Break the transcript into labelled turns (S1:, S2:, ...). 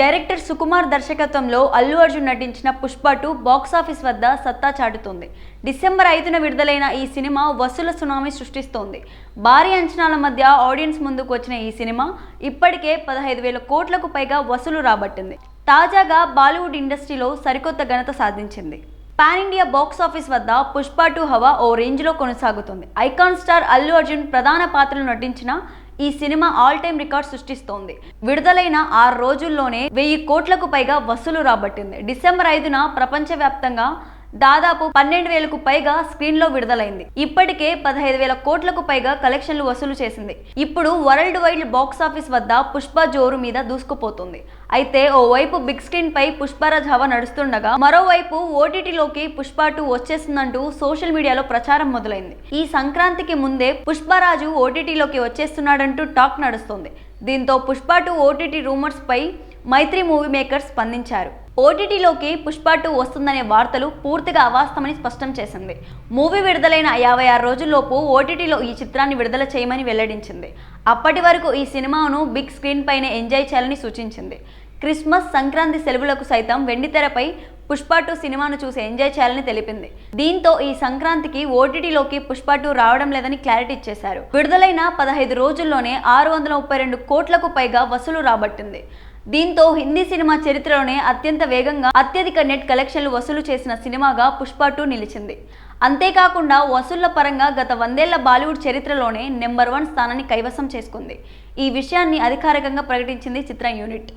S1: Director Sukumar దర్శకత్వంలో అల్లు అర్జున్ నటించిన Pushpa two box office వద్ద సత్తా చాటుతోంది. డిసెంబర్ ఐదున విడుదలైన ఈ సినిమా వసూల సునామీ సృష్టిస్తోంది. భారీ అంచనాల మధ్య ఆడియన్స్ ముందుకు వచ్చిన ఈ సినిమా ఇప్పటికే పదహైదు వేల కోట్లకు పైగా వసూలు రాబట్టింది. తాజాగా బాలీవుడ్ ఇండస్ట్రీలో సరికొత్త ఘనత సాధించింది. పాన్ ఇండియా బాక్స్ ఆఫీస్ వద్ద పుష్ప టూ హవా ఓ రేంజ్లో కొనసాగుతుంది. ఐకాన్ స్టార్ అల్లు అర్జున్ ప్రధాన పాత్రలు నటించిన ఈ సినిమా ఆల్ టైమ్ రికార్డ్ సృష్టిస్తోంది. విడుదలైన ఆరు రోజుల్లోనే వెయ్యి కోట్లకు పైగా వసూలు రాబట్టింది. డిసెంబర్ ఐదున ప్రపంచవ్యాప్తంగా దాదాపు పన్నెండు వేలకు పైగా స్క్రీన్లో విడుదలైంది. ఇప్పటికే పదహైదు వేల కోట్లకు పైగా కలెక్షన్లు వసూలు చేసింది. ఇప్పుడు వరల్డ్ వైడ్ బాక్స్ ఆఫీస్ వద్ద పుష్ప జోరు మీద దూసుకుపోతుంది. అయితే ఓవైపు బిగ్ స్క్రీన్ పై పుష్పరాజ్ హవా నడుస్తుండగా మరోవైపు ఓటీటీలోకి పుష్ప టూ వచ్చేస్తుందంటూ సోషల్ మీడియాలో ప్రచారం మొదలైంది. ఈ సంక్రాంతికి ముందే పుష్పరాజు ఓటీటీలోకి వచ్చేస్తున్నాడంటూ టాక్ నడుస్తుంది. దీంతో పుష్ప టూ ఓటీటీ రూమర్స్ పై మైత్రి మూవీ మేకర్స్ స్పందించారు. ఓటీటీలోకి పుష్ప టూ వస్తుందనే వార్తలు పూర్తిగా అవాస్తవమని స్పష్టం చేసింది. మూవీ విడుదలైన యాభై ఆరు రోజుల్లోపు ఓటీటీలో ఈ చిత్రాన్ని విడుదల చేయమని వెల్లడించింది. అప్పటి వరకు ఈ సినిమాను బిగ్ స్క్రీన్ పైన ఎంజాయ్ చేయాలని సూచించింది. క్రిస్మస్ సంక్రాంతి సెలవులకు సైతం వెండితెరపై పుష్ప టూ సినిమాను చూసి ఎంజాయ్ చేయాలని తెలిపింది. దీంతో ఈ సంక్రాంతికి ఓటీటీలోకి పుష్ప టూ రావడం లేదని క్లారిటీ ఇచ్చేశారు. విడుదలైన పదహైదు రోజుల్లోనే ఆరు వందల ముప్పై రెండు కోట్లకు పైగా వసూలు రాబట్టింది. దీంతో హిందీ సినిమా చరిత్రలోనే అత్యంత వేగంగా అత్యధిక నెట్ కలెక్షన్లు వసూలు చేసిన సినిమాగా పుష్ప టూ నిలిచింది. అంతేకాకుండా వసూళ్ళ పరంగా గత వందేళ్ళ బాలీవుడ్ చరిత్రలోనే నెంబర్ వన్ స్థానాన్ని కైవసం చేసుకుంది. ఈ విషయాన్ని అధికారికంగా ప్రకటించింది చిత్ర యూనిట్.